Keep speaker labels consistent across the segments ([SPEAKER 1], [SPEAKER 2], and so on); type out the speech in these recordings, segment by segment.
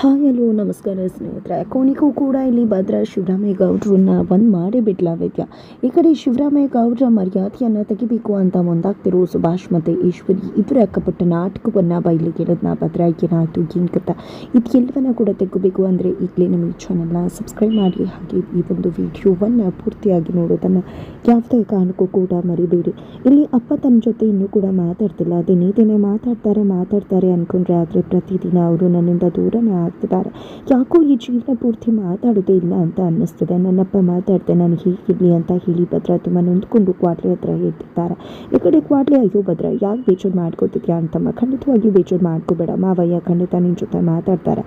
[SPEAKER 1] Hi hello ನಮಸ್ಕಾರ ಸ್ನೇಹಿತರೆ. ಕೊನೆಗೂ ಕೂಡ ಇಲ್ಲಿ ಭದ್ರ ಶಿವರಾಮೇಗೌಡರನ್ನ ಒಂದು ಮಾಡಿ ಬಿಟ್ಲ ವಿದ್ಯಾ ಈ ಕಡೆ ಶಿವರಾಮೇಗೌಡರ ಮರ್ಯಾದೆಯನ್ನು ತೆಗಿಬೇಕು ಅಂತ ಮುಂದಾಗ್ತಿರೋ ಸುಭಾಷ್ ಮತ್ತು ಈಶ್ವರಿ ಇಬ್ಬರು ಅಕ್ಕಪಟ್ಟ ನಾಟಕವನ್ನು ಬಯಲಿಗೆಳದ್ನ ಭದ್ರ ಏನಾಯಿತು ಏನು ಕತ್ತ ಇದೆಲ್ಲವನ್ನ ಕೂಡ ತೆಗೋಬೇಕು ಅಂದರೆ ಈಗಲೇ ನಮ್ಮ ಈ ಚಾನಲ್ನ ಸಬ್ಸ್ಕ್ರೈಬ್ ಮಾಡಿ. ಹಾಗೆ ಈ ಒಂದು ವಿಡಿಯೋವನ್ನು ಪೂರ್ತಿಯಾಗಿ ನೋಡೋದನ್ನು ಯಾವುದೇ ಕಾರಣಕ್ಕೂ ಕೂಡ ಮರಿಬೇಡಿ. ಇಲ್ಲಿ ಅಪ್ಪ ತನ್ನ ಜೊತೆ ಇನ್ನೂ ಕೂಡ ಮಾತಾಡ್ತಿಲ್ಲ. ದಿನೇ ದಿನೇ ಮಾತಾಡ್ತಾರೆ ಮಾತಾಡ್ತಾರೆ ಅಂದ್ಕೊಂಡ್ರೆ ಆದರೆ ಪ್ರತಿದಿನ ಅವರು ನನ್ನಿಂದ ದೂರನೇ ಆಗ್ತಿದ್ದಾರೆ ಯಾಕೋ ಈ ಜೀವನ ಪೂರ್ತಿ ಮಾತಾಡೋದೇ ಇಲ್ಲ ಅಂತ ಅನ್ನಿಸ್ತಿದೆ. ನನ್ನಪ್ಪ ಮಾತಾಡ್ತೆ ನಾನು ಹೀಗಿರಲಿ ಅಂತ ಹೇಳಿ ಭದ್ರ ತುಂಬ ನೊಂದ್ಕೊಂಡು ಕ್ವಾಟ್ಲೆ ಹತ್ರ ಹೇಳ್ತಿರ್ತಾರೆ. ಈ ಕಡೆ ಕ್ವಾಟ್ಲೆ, ಅಯ್ಯೋ ಭದ್ರ, ಯಾಕೆ ಬೇಜಾರು ಮಾಡ್ಕೋತಿದ್ಯಾ ಅಂತಮ್ಮ ಖಂಡಿತವಾಗಿಯೂ ಬೇಜಾರು ಮಾಡ್ಕೋಬೇಡ. ಮಾವಯ್ಯ ಖಂಡಿತ ನಿನ್ನ ಜೊತೆ ಮಾತಾಡ್ತಾರೆ.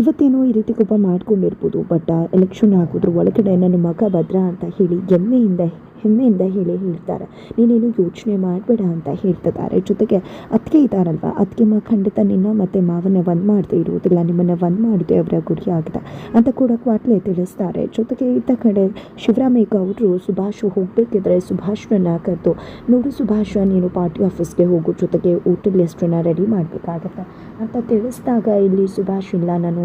[SPEAKER 1] ಇವತ್ತೇನೋ ಈ ರೀತಿ ಕೋಪ ಮಾಡ್ಕೊಂಡಿರ್ಬೋದು, ಬಟ್ ಎಲೆಕ್ಷನ್ ಹಾಕಿದ್ರು ಒಳಗಡೆ ನನ್ನ ಮಗ ಭದ್ರ ಅಂತ ಹೇಳಿ ಹೆಮ್ಮೆಯಿಂದ ಹೆಮ್ಮೆಯಿಂದ ಹೇಳಿ ಹೇಳ್ತಾರೆ. ನೀನೇನು ಯೋಚನೆ ಮಾಡಬೇಡ ಅಂತ ಹೇಳ್ತಿದ್ದಾರೆ. ಜೊತೆಗೆ ಅತ್ತಿಗೆ ಇದ್ದಾರಲ್ವ? ಅತ್ತಿಗೆ ಮಾ ಖಂಡಿತ ನಿನ್ನ ಮತ್ತು ಮಾವನ್ನ ಒಂದು ಮಾಡದೇ ಇರುವುದಿಲ್ಲ. ನಿಮ್ಮನ್ನು ಒಂದು ಮಾಡಿದೆ ಅವರ ಗುರಿ ಆಗಿದೆ ಅಂತ ಕೂಡ ಕ್ವಾಟ್ಲೆ ತಿಳಿಸ್ತಾರೆ. ಜೊತೆಗೆ ಇದ್ದ ಕಡೆ ಶಿವರಾಮೇಗೌಡರು ಸುಭಾಷ್ ಹೋಗಬೇಕಿದ್ರೆ ಸುಭಾಷ್ರನ್ನ ಕರೆದು, ನೋಡು ಸುಭಾಷ್, ನೀನು ಪಾರ್ಟಿ ಆಫೀಸ್ಗೆ ಹೋಗು. ಜೊತೆಗೆ ಊಟದ ಲಿಸ್ಟನ್ನು ರೆಡಿ ಮಾಡಬೇಕಾಗತ್ತೆ. ಅಂತ ತಿಳಿಸಿದಾಗ ಇಲ್ಲಿ ಸುಭಾಷ್ ಇಲ್ಲ ನಾನು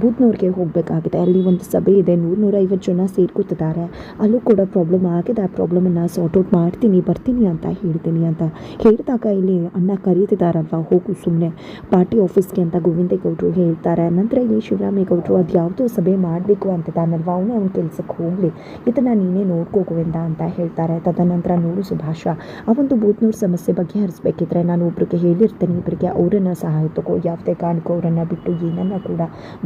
[SPEAKER 1] ಬೂದ್ನೂರ್ಗೆ ಹೋಗಬೇಕಾಗಿದೆ ಅಲ್ಲಿ ಒಂದು ಸಭೆ ಇದೆ. ನೂರು ನೂರೈವತ್ತು ಜನ ಸೇರ್ಕೊತಿದ್ದಾರೆ. ಅಲ್ಲೂ ಕೂಡ ಪ್ರಾಬ್ಲಮ್ ಆಗಿದೆ. ಆ ಪ್ರಾಬ್ಲಮನ್ನು ಸಾರ್ಟ್ ಔಟ್ ಮಾಡ್ತೀನಿ, ಬರ್ತೀನಿ ಅಂತ ಹೇಳ್ತೀನಿ ಅಂತ ಹೇಳಿದಾಗ ಇಲ್ಲಿ ಅಣ್ಣ ಕರೀತಿದ್ದಾರಲ್ವ, ಹೋಗು ಸುಮ್ಮನೆ ಪಾರ್ಟಿ ಆಫೀಸ್ಗೆ ಅಂತ ಗೋವಿಂದೇಗೌಡರು ಹೇಳ್ತಾರೆ. ನಂತರ ಇಲ್ಲಿ ಶಿವರಾಮೇಗೌಡರು ಅದು ಯಾವುದೋ ಸಭೆ ಮಾಡಬೇಕು ಅಂತಿದ್ದಾನಲ್ವ, ಅವನು ಅವನ ಕೆಲಸಕ್ಕೆ ಹೋಗಲಿ. ಇದನ್ನು ನೀನೇ ನೋಡ್ಕೋ ಅಂತ ಹೇಳ್ತಾರೆ. ತದನಂತರ ನೋಡು ಸುಭಾಷ, ಆ ಒಂದು ಬೂತ್ನೂರು ಸಮಸ್ಯೆ ಬಗೆಹರಿಸ್ಬೇಕಿದ್ರೆ ನಾನು ಒಬ್ರಿಗೆ ಹೇಳಿರ್ತೇನೆ. ಇಬ್ಬರಿಗೆ ಅವರನ್ನು ಸಹಾಯ ತಗೋ, ಯಾವುದೇ ಕಾರಣಕ್ಕೂ ಅವರನ್ನು ಬಿಟ್ಟು ಏನನ್ನು ಕೂಡ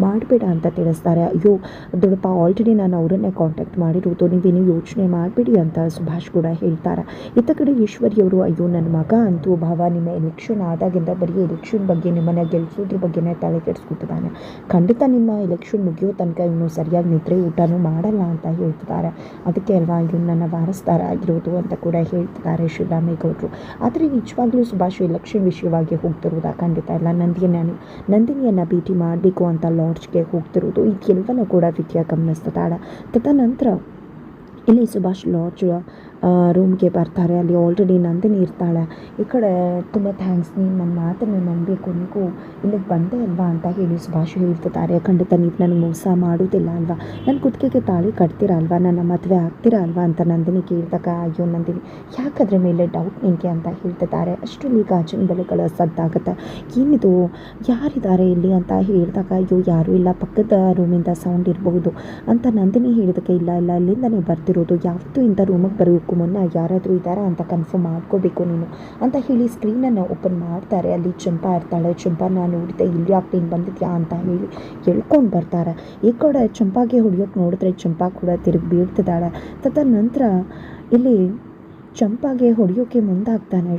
[SPEAKER 1] ಮಾಡಬೇಡ ಅಂತ ತಿಳಿಸ್ತಾರೆ. ಅಯ್ಯೋ, ದೊಡ್ಡಪ್ಪ ಆಲ್ರೆಡಿ ನಾನು ಅವರನ್ನೇ ಕಾಂಟ್ಯಾಕ್ಟ್ ಮಾಡಿರೋದು, ನೀವೇನು ಯೋಚನೆ ಮಾಡಬೇಡಿ ಅಂತ ಸುಭಾಷ್ ಕೂಡ ಹೇಳ್ತಾರೆ. ಇತ್ತ ಕಡೆ ಈಶ್ವರಿಯವರು, ಅಯ್ಯೋ ನನ್ನ ಮಗ ಅಂತೂ ಭಾವ ನಿಮ್ಮ ಎಲೆಕ್ಷನ್ ಆದಾಗಿಂದ ಬರೀ ಎಲೆಕ್ಷನ್ ಬಗ್ಗೆ ನಿಮ್ಮನ್ನ ಗೆಲ್ಸೋದ್ರ ಬಗ್ಗೆನೇ ತಲೆ ಕೆಡಿಸ್ಕೊತಿದ್ದಾನೆ ಖಂಡಿತ ನಿಮ್ಮ ಎಲೆಕ್ಷನ್ ಮುಗಿಯೋ ತನಕ ಇವನು ಸರಿಯಾಗಿ ನಿದ್ರೆ ಊಟನೂ ಮಾಡಲ್ಲ ಅಂತ ಹೇಳ್ತಿದ್ದಾರೆ ಅದಕ್ಕೆ ಅಲ್ವಾ ಇವನನ್ನು ನನ್ನ ವಾರಸ್ದಾರ ಆಗಿರೋದು ಅಂತ ಕೂಡ ಹೇಳ್ತಿದ್ದಾರೆ ಶಿವರಾಮೇಗೌಡರು ಆದರೆ ನಿಜವಾಗ್ಲೂ ಸುಭಾಷ್ ಎಲೆಕ್ಷನ್ ವಿಷಯವಾಗಿ ಹೋಗ್ತಿರುವುದ ಖಂಡಿತ ಇಲ್ಲ. ನಂದಿಯನ್ನು, ನಂದಿನಿಯನ್ನು ಭೇಟಿ ಮಾಡಬೇಕು ಅಂತ ಲಾಡ್ಜ್ಗೆ ಹೋಗ್ತಿರೋದು. ಇದೆಲ್ಲವನ್ನೂ ಕೂಡ ವಿದ್ಯಾ ಗಮನಿಸ್ತಿದ್ದಾಳೆ. ತದನಂತರ ಇಲ್ಲಿ ಸುಭಾಷ್ ಲಾಡ್ಜ್ ರೂಮ್ಗೆ ಬರ್ತಾರೆ. ಅಲ್ಲಿ ಆಲ್ರೆಡಿ ನಂದಿನಿ ಇರ್ತಾಳೆ. ಈ ಕಡೆ ತುಂಬ ಥ್ಯಾಂಕ್ಸ್ ನೀನು ನನ್ನ ಮಾತನ್ನು ನಂಬಬೇಕು ನೀವು ಇಲ್ಲಿಗೆ ಬಂದೆ ಅಲ್ವಾ ಅಂತ ಹೇಳಿ ಸುಭಾಷು ಹೇಳ್ತಿದ್ದಾರೆ. ಖಂಡಿತ ನೀವು ನನಗೆ ಮೋಸ ಮಾಡೋದಿಲ್ಲ ಅಲ್ವಾ? ನನ್ನ ಕುತ್ತಿಗೆಗೆ ತಾಳಿ ಕಟ್ತೀರಾ ಅಲ್ವಾ? ನನ್ನ ಮದುವೆ ಆಗ್ತೀರಾ ಅಲ್ವಾ ಅಂತ ನಂದಿನಿ ಕೇಳಿದಾಗ, ಅಯ್ಯೋ ನಂದಿನಿ, ಯಾಕದ್ರ ಮೇಲೆ ಡೌಟ್ ನಿನಗೆ ಅಂತ ಹೇಳ್ತಿದ್ದಾರೆ. ಅಷ್ಟರಲ್ಲಿ ಗಾಜಿನ ಬೆಲೆಗಳ ಸದ್ದಾಗುತ್ತೆ. ಏನಿದು? ಯಾರಿದ್ದಾರೆ ಇಲ್ಲಿ ಅಂತ ಹೇಳಿದಾಗ, ಅಯ್ಯೋ ಯಾರೂ ಇಲ್ಲ. ಪಕ್ಕದ ರೂಮಿಂದ ಸೌಂಡ್ ಇರಬಹುದು ಅಂತ ನಂದಿನಿ ಹೇಳಿದಕ್ಕೆ, ಇಲ್ಲ ಇಲ್ಲ ಅಲ್ಲಿಂದನೇ ಬರ್ತಿರೋದು. ಯಾವತ್ತೂ ಇಂಥ ರೂಮಿಗೆ ಬರೋಕ್ಕೂ ಮುನ್ನ ಯಾರಾದರೂ ಇದ್ದಾರಾ ಅಂತ ಕನ್ಫರ್ಮ್ ಮಾಡ್ಕೋಬೇಕು ನೀನು ಅಂತ ಹೇಳಿ ಸ್ಕ್ರೀನನ್ನು ಓಪನ್ ಮಾಡ್ತಾರೆ. ಅಲ್ಲಿ ಚಂಪಾ ಇರ್ತಾಳೆ. ಚಂಪಾ, ನಾನು ನೋಡಿದೆ, ಇಲ್ಲಿ ಯಾಕೆ ಬಂದಿದ್ಯಾ? ಅಂತ ಹೇಳಿ ಹೇಳ್ಕೊಂಡು ಬರ್ತಾರೆ. ಈ ಕಡೆ ಚಂಪಾಗೆ ಹೊಡಿಯೋಕೆ ನೋಡಿದ್ರೆ ಚಂಪಾ ಕೂಡ ತಿರುಗಿ ಬೀಳ್ತಿದ್ದಾಳೆ. ತದನಂತರ ಇಲ್ಲಿ ಚಂಪಾಗೆ ಹೊಡೆಯೋಕೆ ಮುಂದಾಗ್ತಾನೆ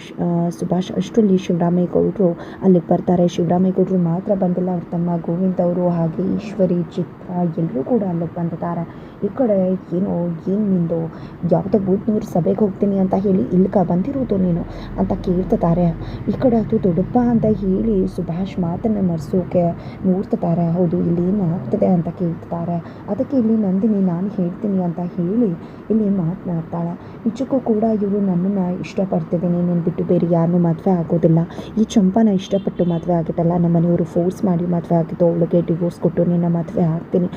[SPEAKER 1] ಸುಭಾಷ್. ಅಷ್ಟರಲ್ಲಿ ಶಿವರಾಮೇಗೌಡರು ಅಲ್ಲಿಗೆ ಬರ್ತಾರೆ. ಶಿವರಾಮೇಗೌಡರು ಮಾತ್ರ ಬಂದಿಲ್ಲ. ಅವ್ರ ತಮ್ಮ ಗೋವಿಂದ್ ಅವರು ಹಾಗೆ ಈಶ್ವರಿ, ಚಿತ್ರ ಎಲ್ಲರೂ ಕೂಡ ಅಲ್ಲಿಗೆ ಬಂದಿದ್ದಾರೆ. ಈ ಕಡೆ ಏನೋ, ಏನು ನಿಂದು? ಯಾವುದೋ ಬೂತ್ನೂರು ಸಭೆಗೆ ಹೋಗ್ತೀನಿ ಅಂತ ಹೇಳಿ ಇಲ್ಕ ಬಂದಿರೋದು ನೀನು ಅಂತ ಕೇಳ್ತಿದ್ದಾರೆ ಈ ಕಡೆ ಅದು ದೊಡ್ಡಪ್ಪ ಅಂತ ಹೇಳಿ ಸುಭಾಷ್ ಮಾತನ್ನು ಮರೆಸೋಕೆ ನೋಡ್ತಿದ್ದಾರೆ ಹೌದು, ಇಲ್ಲಿ ಏನು ಆಗ್ತದೆ ಅಂತ ಕೇಳ್ತಿದ್ದಾರೆ ಅದಕ್ಕೆ ಇಲ್ಲಿ ನಂದಿನಿ ನಾನು ಹೇಳ್ತೀನಿ ಅಂತ ಹೇಳಿ ಇಲ್ಲಿ ಮಾತನಾಡ್ತಾಳೆ ನಿಜಕ್ಕೂ ಕೂಡ ಇವರು ನನ್ನನ್ನು ಇಷ್ಟಪಡ್ತಿದ್ದೀನಿ ನೀನು ಬಿಟ್ಟು ಬೇರೆ ಯಾರನ್ನೂ ಮದುವೆ ಆಗೋದಿಲ್ಲ. ಈ ಚಂಪನ ಇಷ್ಟಪಟ್ಟು ಮದುವೆ ಆಗಿದ್ದಲ್ಲ. ನಮ್ಮ ಮನೆಯವರು ಫೋರ್ಸ್ ಮಾಡಿ ಮದುವೆ ಆಗಿದ್ದು, ಅವಳಿಗೆ ಡಿವೋರ್ಸ್ ಕೊಟ್ಟು ನಿನ್ನ ಮದುವೆ ಆಗ್ತೀನಿ.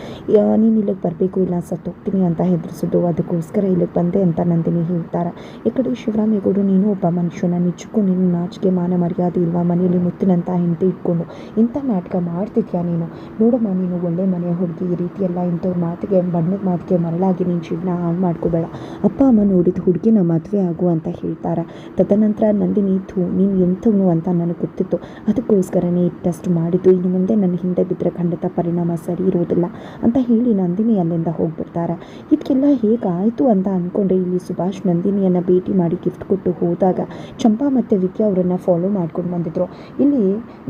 [SPEAKER 1] ನೀನು ಇಲ್ಲಿಗೆ ಬರಬೇಕು ಇಲ್ಲ ಸತ್ತೋಗ್ತೀನಿ ಅಂತ ಹೆದರಿಸೋದು ಅದಕ್ಕೋಸ್ಕರ ಇಲ್ಲಿಗೆ ಬಂದೆ ಅಂತ ನಂದಿನಿ ಹೇಳ್ತಾರೆ ಈ ಕಡೆ ಶಿವರಾಮೇಗೌಡರು ನೀನು ಒಬ್ಬ ಮನುಷ್ಯನ? ನಿಜಕ್ಕೂ ನೀನು ನಾಚಿಕೆ, ಮಾನ ಮರ್ಯಾದೆ ಇಲ್ವಾ? ಮನೆಯಲ್ಲಿ ಮುತ್ತಿನಂತ ಹೆಂಡತಿ ಇಟ್ಕೊಂಡು ಇಂಥ ನಾಟಕ ಮಾಡ್ತಿದ್ಯಾ ನೀನು? ನೋಡಮ್ಮ, ನೀನು ಒಳ್ಳೆ ಮನೆಯ ಹುಡುಗಿ, ಈ ರೀತಿ ಎಲ್ಲ ಇಂಥವ್ರ ಮಾತಿಗೆ, ಬಣ್ಣದ ಮಾತಿಗೆ ಮರಳಾಗಿ ನೀನು ಜೀವನ ಹಾಳು ಮಾಡ್ಕೋಬೇಡ. ಅಪ್ಪ, ಅಮ್ಮ ನೋಡಿದ ಹುಡುಗಿನ ಮದುವೆ ಆಗು ಅಂತ ಹೇಳ್ತಾರೆ ತದನಂತರ ನಂದಿನಿ ಥೂ ನೀನು ಎಂಥವನು ಅಂತ ನನಗೆ ಗೊತ್ತಿತ್ತು. ಅದಕ್ಕೋಸ್ಕರನೇ ಟೆಸ್ಟ್ ಮಾಡಿದ್ದು. ಇನ್ನು ಮುಂದೆ ನನ್ನ ಹಿಂದೆ ಬಿದ್ದರೆ ಖಂಡಿತ ಪರಿಣಾಮ ಸರಿ ಇರೋದಿಲ್ಲ ಅಂತ ಹೇಳಿ ನಂದಿನಿ ಅಲ್ಲಿಂದ ಹೋಗ್ಬಿಡ್ತಾರೆ ಇದಕ್ಕೆಲ್ಲ ಹೇಗಾಯಿತು ಅಂತ ಅಂದ್ಕೊಂಡ್ರೆ ಇಲ್ಲಿ ಸುಭಾಷ್ ನಂದಿನಿಯನ್ನು ಭೇಟಿ ಮಾಡಿ ಗಿಫ್ಟ್ ಕೊಟ್ಟು ಹೋದಾಗ ಚಂಪಾ ಮತ್ತು ವಿದ್ಯಾ ಅವರನ್ನು ಫಾಲೋ ಮಾಡ್ಕೊಂಡು ಬಂದಿದ್ರು. ಇಲ್ಲಿ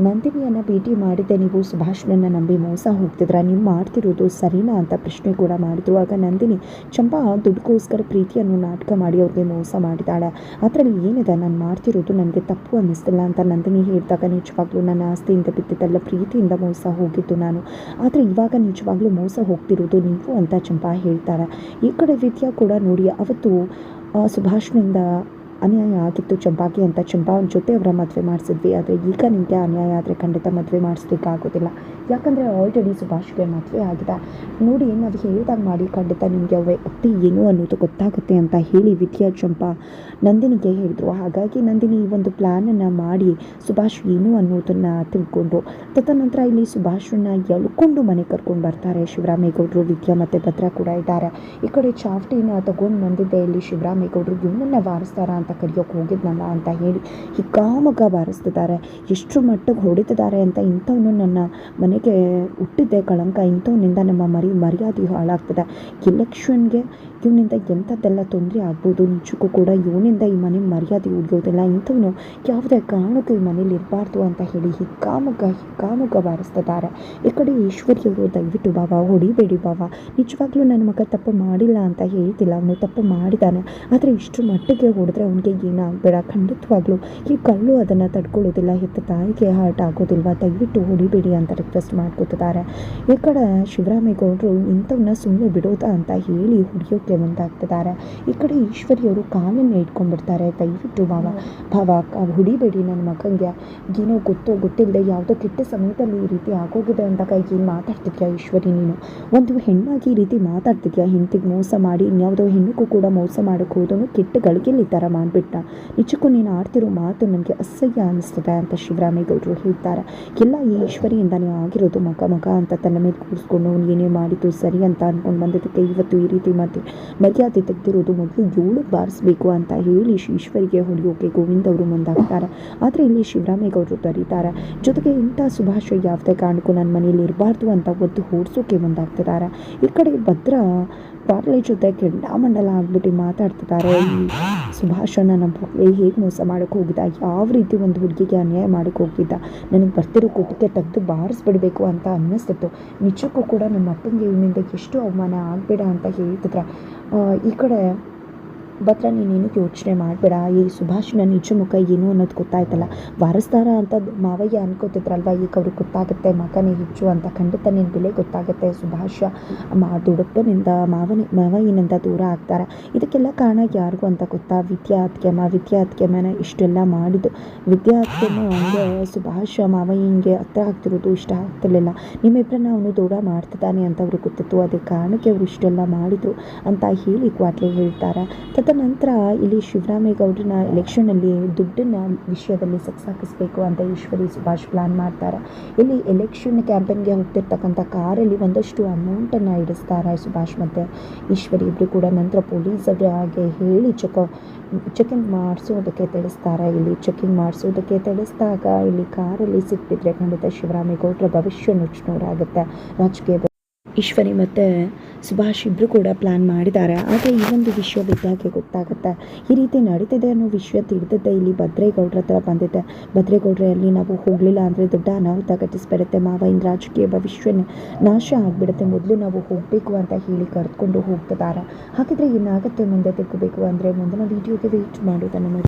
[SPEAKER 1] ನಂದಿನಿಯನ್ನು ಭೇಟಿ ಮಾಡಿದ್ದೆ ನೀವು ಸುಭಾಷ್ನನ್ನು ನಂಬಿ ಮೋಸ ಹೋಗ್ತಿದ್ರ, ನೀವು ಮಾಡ್ತಿರೋದು ಸರಿನಾ ಅಂತ ಪ್ರಶ್ನೆ ಕೂಡ ಮಾಡಿದ್ರು. ಆಗ ನಂದಿನಿ ಚಂಪಾ ದುಡ್ಡುಗೋಸ್ಕರ ಪ್ರೀತಿಯನ್ನು ನಾಟಕ ಮಾಡಿ ಅವ್ರಿಗೆ ಮೋಸ ಮಾಡಿದ್ದಾಳೆ. ಅದರಲ್ಲಿ ಏನಿದೆ? ನಾನು ಮಾಡ್ತಿರೋದು ನನಗೆ ತಪ್ಪು ಅನ್ನಿಸ್ತಿಲ್ಲ ಅಂತ ನಂದಿನಿ ಹೇಳಿದಾಗ ನಿಜವಾಗ್ಲೂ ನನ್ನ ಆಸ್ತಿಯಿಂದ ಬಿದ್ದಿದ್ದೆಲ್ಲ ಪ್ರೀತಿಯಿಂದ ಮೋಸ ಹೋಗಿದ್ದು ನಾನು. ಆದರೆ ಇವಾಗ ನಿಜವಾಗ್ಲೂ ಮೋಸ ಹೋಗ್ತಿರೋದು ನೀವು ಅಂತ ಚಂಪಾ ಹೇಳ್ತಾರೆ. ಈ ಕಡೆ ವಿದ್ಯಾ ಕೂಡ ನೋಡಿ ಅವತ್ತು ಸುಭಾಷ್ನಿಂದ ಅನ್ಯಾಯ ಆಗಿತ್ತು. ಚಂಪಾಕಿ ಅಂತ ಚಂಪಾ ಅವನ ಜೊತೆ ಅವರ ಮದುವೆ ಮಾಡಿಸಿದ್ವಿ. ಆದರೆ ಈಗ ನಿಮಗೆ ಅನ್ಯಾಯ ಆದರೆ ಖಂಡಿತ ಮದುವೆ ಮಾಡಿಸ್ಲಿಕ್ಕಾಗೋದಿಲ್ಲ. ಯಾಕಂದರೆ ಆಲ್ರೆಡಿ ಸುಭಾಷ್ಗೆ ಮದುವೆ ಆಗಿದೆ. ನೋಡಿ, ನಾವು ಹೇಳಿದಾಗ ಮಾಡಿ ಖಂಡಿತ ನಿಮಗೆ ವ್ಯಕ್ತಿ ಏನು ಅನ್ನೋದು ಗೊತ್ತಾಗುತ್ತೆ ಅಂತ ಹೇಳಿ ವಿದ್ಯಾ ಚಂಪಾ ನಂದಿನಿಗೆ ಹೇಳಿದ್ರು. ಹಾಗಾಗಿ ನಂದಿನಿ ಈ ಒಂದು ಪ್ಲ್ಯಾನನ್ನು ಮಾಡಿ ಸುಭಾಷ್ ಏನು ಅನ್ನೋದನ್ನು ತಿಳ್ಕೊಂಡ್ರು ತದನಂತರ ಇಲ್ಲಿ ಸುಭಾಷನ್ನ ಎಳ್ಕೊಂಡು ಮನೆ ಕರ್ಕೊಂಡು ಬರ್ತಾರೆ ಶಿವರಾಮೇಗೌಡರು ವಿದ್ಯಾ ಮತ್ತು ಭದ್ರಾ ಕೂಡ ಇದ್ದಾರೆ. ಈ ಕಡೆ ಚಾಫ್ಟಿನ ತಗೊಂಡು ಬಂದಿದ್ದೆ ಇಲ್ಲಿ ಶಿವರಾಮೇಗೌಡರು ಇವನನ್ನು ವಾರಿಸ್ತಾರ ಅಂತ ಕರೆಯೋಕೆ ಹೋಗಿದ್ನಲ್ಲ ಅಂತ ಹೇಳಿ ಹಿಗ್ಗಾಮಗ ಬಾರಿಸ್ತಿದ್ದಾರೆ. ಎಷ್ಟು ಮಟ್ಟಿಗೆ ಹೊಡಿತಿದ್ದಾರೆ ಅಂತ ಇಂಥವನು ನನ್ನ ಮನೆಗೆ ಹುಟ್ಟಿದ್ದೆ ಕಳಂಕ. ಇಂಥವನಿಂದ ನಮ್ಮ ಮರಿ ಮರ್ಯಾದೆ ಹಾಳಾಗ್ತದೆ. ಎಲೆಕ್ಷನ್ಗೆ ಇವನಿಂದ ಎಂಥದ್ದೆಲ್ಲ ತೊಂದರೆ ಆಗ್ಬೋದು? ನಿಜಕ್ಕೂ ಕೂಡ ಇವನಿಂದ ಈ ಮನೆ ಮರ್ಯಾದೆ ಉಳಿಯೋದಿಲ್ಲ. ಇಂಥವನು ಯಾವುದೇ ಕಾರಣಕ್ಕೂ ಈ ಮನೇಲಿ ಇರಬಾರ್ದು ಅಂತ ಹೇಳಿ ಹಿಗ್ಗಾಮಗ್ಗ ಹಿಗ್ಗಾಮಗ್ಗ ಬಾರಿಸ್ತಿದ್ದಾರೆ. ಈ ಕಡೆ ಈಶ್ವರಿಯವರು, ದಯವಿಟ್ಟು ಬಾವ, ಹೊಡಿಬೇಡಿ ಬಾವ. ನಿಜವಾಗ್ಲೂ ನನ್ನ ಮಗ ತಪ್ಪು ಮಾಡಿಲ್ಲ ಅಂತ ಹೇಳ್ತಿಲ್ಲ. ಅವನು ತಪ್ಪು ಮಾಡಿದ್ದಾನೆ. ಆದರೆ ಇಷ್ಟು ಮಟ್ಟಿಗೆ ಹೊಡೆದ್ರೆ ಅವನಿಗೆ ಏನಾಗಬೇಡ ಖಂಡಿತವಾಗ್ಲೂ ಈ ಕಲ್ಲು ಅದನ್ನು ತಡ್ಕೊಳ್ಳೋದಿಲ್ಲ. ಹೆತ್ತ ತಾಯಿಗೆ ಹಾರ್ಟ್ ಆಗೋದಿಲ್ವಾ? ದಯವಿಟ್ಟು ಹೊಡಿಬೇಡಿ ಅಂತ ರಿಕ್ವೆಸ್ಟ್ ಮಾಡ್ಕೋತಿದ್ದಾರೆ. ಈ ಕಡೆ ಶಿವರಾಮೇಗೌಡರು ಇಂಥವನ್ನ ಸುಮ್ಮನೆ ಬಿಡೋದಾ ಅಂತ ಹೇಳಿ ಹುಡಿಯೋಕ್ಕೆ ಮುಂದಾಗ್ತಿದ್ದಾರೆ. ಈ ಕಡೆ ಈಶ್ವರಿಯವರು ಕಾಲನ್ನು ಇಟ್ಕೊಂಡ್ಬಿಡ್ತಾರೆ ದಯವಿಟ್ಟು ಭಾವ ಭಾವ ಹುಡಿಬೇಡಿ ನನ್ನ ಮಗನಿಗೆ. ಏನೋ ಗೊತ್ತೋ ಗೊತ್ತಿಲ್ಲದೆ ಯಾವುದೋ ಕೆಟ್ಟ ಸಮಯದಲ್ಲಿ ಈ ರೀತಿ ಆಗೋಗಿದೆ ಅಂತ ಏನು ಮಾತಾಡ್ತಿದ್ಯಾ ಈಶ್ವರಿ ನೀನು? ಒಂದು ಹೆಣ್ಣಾಗಿ ಈ ರೀತಿ ಮಾತಾಡ್ತಿದ್ಯಾ? ಹೆಂಡತಿಗೆ ಮೋಸ ಮಾಡಿ ಇನ್ಯಾವುದೋ ಹೆಣ್ಣಿಗೂ ಕೂಡ ಮೋಸ ಮಾಡೋಕ್ಕೆ ಹೋದನು ಕೆಟ್ಟ ಗಳಿಗೆಲ್ಲಿ ಈ ಥರ ಮಾಡಿಬಿಟ್ಟ ನಿಜಕ್ಕೂ ನೀನು ಆಡ್ತಿರೋ ಮಾತು ನನಗೆ ಅಸಹ್ಯ ಅನ್ನಿಸ್ತದೆ ಅಂತ ಶಿವರಾಮೇಗೌಡರು ಹೇಳ್ತಾರೆ. ಎಲ್ಲ ಈಶ್ವರಿಯಿಂದನೇ ಆಗಿರೋದು ಮಗ ಮಗ ಅಂತ ತನ್ನ ಮೇಲೆ ಕೂರಿಸ್ಕೊಂಡು ಏನೇ ಮಾಡಿದ್ದು ಸರಿ ಅಂತ ಅಂದ್ಕೊಂಡು ಬಂದಿದ್ದಕ್ಕೆ ಇವತ್ತು ಈ ರೀತಿ ಮತ್ತೆ ಮರ್ಯಾದೆ ತೆಗೆದಿರೋದು ಮೊದಲು ಏಳು ಬಾರಿಸ್ಬೇಕು ಅಂತ ಹೇಳಿ ಈಶ್ವರಿಗೆ ಹೊಡೆಯೋಕೆ ಗೋವಿಂದ ಅವರು ಮುಂದಾಗ್ತಾರೆ. ಆದರೆ ಇಲ್ಲಿ ಶಿವರಾಮೇಗೌಡರು ತರೀತಾರೆ ಜೊತೆಗೆ ಇಂಥ ಸುಭಾಷ ಯಾವುದೇ ಕಾರಣಕ್ಕೂ ನನ್ನ ಮನೆಯಲ್ಲಿ ಇರಬಾರ್ದು ಅಂತ ಒದ್ದು ಓಡಿಸೋಕೆ ಮುಂದಾಗ್ತಿದ್ದಾರೆ. ಈ ಕಡೆ ಭದ್ರ ಪಾರ್ಲೆ ಜೊತೆ ಕೆಂಡಾಮಂಡಲ ಆಗ್ಬಿಟ್ಟು ಮಾತಾಡ್ತಿದ್ದಾರೆ. ಈ ಸುಭಾಷನ ನಮ್ಮ ಹೇಗೆ ಮೋಸ ಮಾಡೋಕ್ಕೆ ಹೋಗಿದ್ದ? ಯಾವ ರೀತಿ ಒಂದು ಹುಡುಗಿಗೆ ಅನ್ಯಾಯ ಮಾಡಕ್ಕೆ ಹೋಗಿದ್ದ? ನನಗೆ ಬರ್ತಿರೋ ಕೊಟ್ಟಿಗೆ ತೆಗೆದು ಬಾರಿಸ್ಬಿಡ್ಬೇಕು ಅಂತ ಅನ್ನಿಸ್ತಿತ್ತು. ನಿಜಕ್ಕೂ ಕೂಡ ನಮ್ಮ ಅಪ್ಪಂಗೆ ಇವನಿಂದ ಎಷ್ಟು ಅವಮಾನ ಆಗಬೇಡ ಅಂತ ಹೇಳ್ತಿದ್ರೆ. ಈ ಕಡೆ ಭದ್ರ ನೀನೇನು ಯೋಚನೆ ಮಾಡಬೇಡ. ಈ ಸುಭಾಷ್ನ ನಿಜ ಮುಖ ಏನು ಅನ್ನೋದು ಗೊತ್ತಾಯ್ತಲ್ಲ? ವಾರಸ್ದಾರ ಅಂತ ಮಾವಯ್ಯ ಅನ್ಕೋತಿದ್ರಲ್ವ? ಈಗ ಅವ್ರಿಗೆ ಗೊತ್ತಾಗುತ್ತೆ. ಮಗನೇ ಹೆಚ್ಚು ಅಂತ ಖಂಡಿತ ನಿನ್ನ ಬೆಲೆ ಗೊತ್ತಾಗುತ್ತೆ ಸುಭಾಷ ಮಾ, ದುಡುಪ್ಪನಿಂದ ಮಾವನ, ಮಾವಯ್ಯನಿಂದ ದೂರ ಆಗ್ತಾರೆ. ಇದಕ್ಕೆಲ್ಲ ಕಾರಣ ಯಾರಿಗೂ ಅಂತ ಗೊತ್ತಾ? ವಿದ್ಯಾ ಅತ್ಕೆಮ್ಮ ವಿದ್ಯಾ ಅತ್ಕೆಮ್ಮನ ಇಷ್ಟೆಲ್ಲ ಮಾಡಿದ್ದು. ವಿದ್ಯಾ ಅತ್ಕೆಮ್ಮ ಹಂಗೆ ಸುಭಾಷ ಮಾವಯ್ಯನಿಗೆ ಹತ್ರ ಆಗ್ತಿರೋದು ಇಷ್ಟ ಆಗ್ತಿರ್ಲಿಲ್ಲ. ನಿಮ್ಮಿಬ್ಬರನ್ನ ಅವನು ದೂರ ಮಾಡ್ತಿದ್ದಾನೆ ಅಂತ ಅವ್ರಿಗೆ ಗೊತ್ತಿತ್ತು. ಅದೇ ಕಾರಣಕ್ಕೆ ಅವರು ಇಷ್ಟೆಲ್ಲ ಮಾಡಿದರು ಅಂತ ಹೇಳಿ ಕ್ವಾಟ್ಲಿ ಹೇಳ್ತಾರೆ. ತದನಂತರ ಇಲ್ಲಿ ಶಿವರಾಮೇಗೌಡರನ್ನ ಎಲೆಕ್ಷನಲ್ಲಿ ದುಡ್ಡನ್ನ ವಿಷಯದಲ್ಲಿ ಸಕ್ಸಾಕಿಸ್ಬೇಕು ಅಂತ ಈಶ್ವರಿ ಸುಭಾಷ್ ಪ್ಲಾನ್ ಮಾಡ್ತಾರೆ. ಇಲ್ಲಿ ಎಲೆಕ್ಷನ್ ಕ್ಯಾಂಪೇನ್ಗೆ ಹೋಗ್ತಿರ್ತಕ್ಕಂಥ ಕಾರಲ್ಲಿ ಒಂದಷ್ಟು ಅಮೌಂಟನ್ನು ಇಡಿಸ್ತಾರೆ ಸುಭಾಷ್ ಮತ್ತು ಈಶ್ವರಿ. ಇಬ್ಬರು ಕೂಡ ನಂತರ ಪೊಲೀಸ್ ಹಾಗೆ ಹೇಳಿ ಚೆಕ್ ಚೆಕಿಂಗ್ ಮಾಡಿಸೋದಕ್ಕೆ ತಿಳಿಸ್ತಾರೆ. ಇಲ್ಲಿ ಚೆಕಿಂಗ್ ಮಾಡಿಸೋದಕ್ಕೆ ತಿಳಿಸಿದಾಗ ಇಲ್ಲಿ ಕಾರಲ್ಲಿ ಸಿಕ್ಕಿದ್ರೆ ಖಂಡಿತ ಶಿವರಾಮೇಗೌಡರ ಭವಿಷ್ಯ ನುಚ್ಚುನೂರಾಗುತ್ತೆ ರಾಜಕೀಯ ಈಶ್ವರಿ ಮತ್ತು ಸುಭಾಷ್ ಇಬ್ಬರು ಕೂಡ ಪ್ಲ್ಯಾನ್ ಮಾಡಿದ್ದಾರೆ. ಆದರೆ ಈ ಒಂದು ವಿಷಯ ವಿದ್ಯಾಗೆ ಗೊತ್ತಾಗುತ್ತೆ. ಈ ರೀತಿ ನಡೀತಿದೆ ಅನ್ನೋ ವಿಷಯ ತಿಳಿದಿದ್ದೆ ಇಲ್ಲಿ ಭದ್ರೇಗೌಡ್ರ ಹತ್ರ ಬಂದಿದ್ದೆ ಭದ್ರೇಗೌಡ್ರೆ ಅಲ್ಲಿ ನಾವು ಹೋಗಲಿಲ್ಲ ಅಂದರೆ ದೊಡ್ಡ ಅನಾಹುತ ಘಟಿಸ್ಬಿಡುತ್ತೆ. ಮಾವ ಇನ್ನು ರಾಜಕೀಯ ಭವಿಷ್ಯ ನಾಶ ಆಗಿಬಿಡುತ್ತೆ. ಮೊದಲು ನಾವು ಹೋಗಬೇಕು ಅಂತ ಹೇಳಿ ಕರೆದುಕೊಂಡು ಹೋಗ್ತಿದ್ದಾರೆ. ಹಾಗಿದ್ರೆ ಏನಾಗುತ್ತೆ ಮುಂದೆ ತಿಕ್ಕಬೇಕು ಅಂದರೆ ಮುಂದಿನ ವೀಡಿಯೋಗೆ ವೆಯ್ಟ್ ಮಾಡೋದನ್ನು